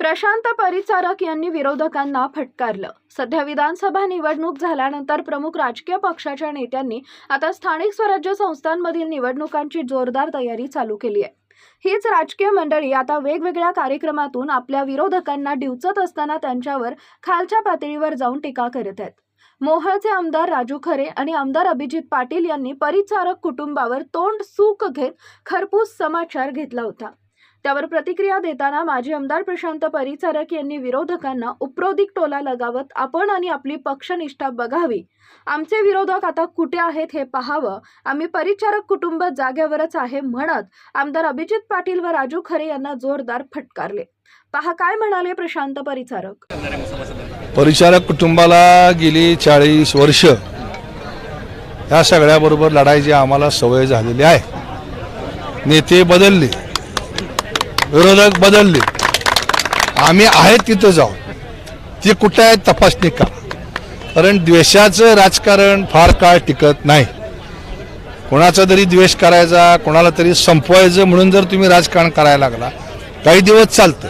प्रशांत परिचारक यांनी विरोधकांना फटकारलं. सध्या विधानसभा निवडणूक झाल्यानंतर प्रमुख राजकीय पक्षाच्या नेत्यांनी आता स्थानिक स्वराज्य संस्थांमधील निवडणुकांची जोरदार तयारी चालू केली आहे. हीच राजकीय मंडळी आता वेगवेगळ्या कार्यक्रमातून आपल्या विरोधकांना डिवचत असताना त्यांच्यावर खालच्या पातळीवर जाऊन टीका करत आहेत. मोहळचे आमदार राजू खरे आणि आमदार अभिजित पाटील यांनी परिचारक कुटुंबावर तोंड सूक घेत खरपूस समाचार घेतला होता. त्यावर प्रतिक्रिया देताना माजी आमदार प्रशांत परिचारक यांनी विरोधकांना उपरोधिक टोला लगावत आपण आणि आपली पक्षनिष्ठा बघावी. आमचे विरोधक आता कुठे आहेत हे पाहावं. आम्ही परिचारक कुटुंब जागेवरच आहे म्हणत आमदार अभिजित पाटील व राजू खरे यांना जोरदार फटकारले. पहा काय म्हणाले प्रशांत परिचारक. परिचारक कुटुंबाला गेली चाळीस वर्ष. या सगळ्याबरोबर लढायची आम्हाला सवय झालेली आहे. नेते बदलले. विरोधक बदलले. आम्ही आहेत तिथं जाऊ ते कुठं आहेत तपासणी का कारण द्वेषाचं राजकारण फार काळ टिकत नाही. कोणाचा तरी द्वेष करायचा कोणाला तरी संपवायचं म्हणून जर तुम्ही राजकारण करायला लागला काही दिवस चालतं.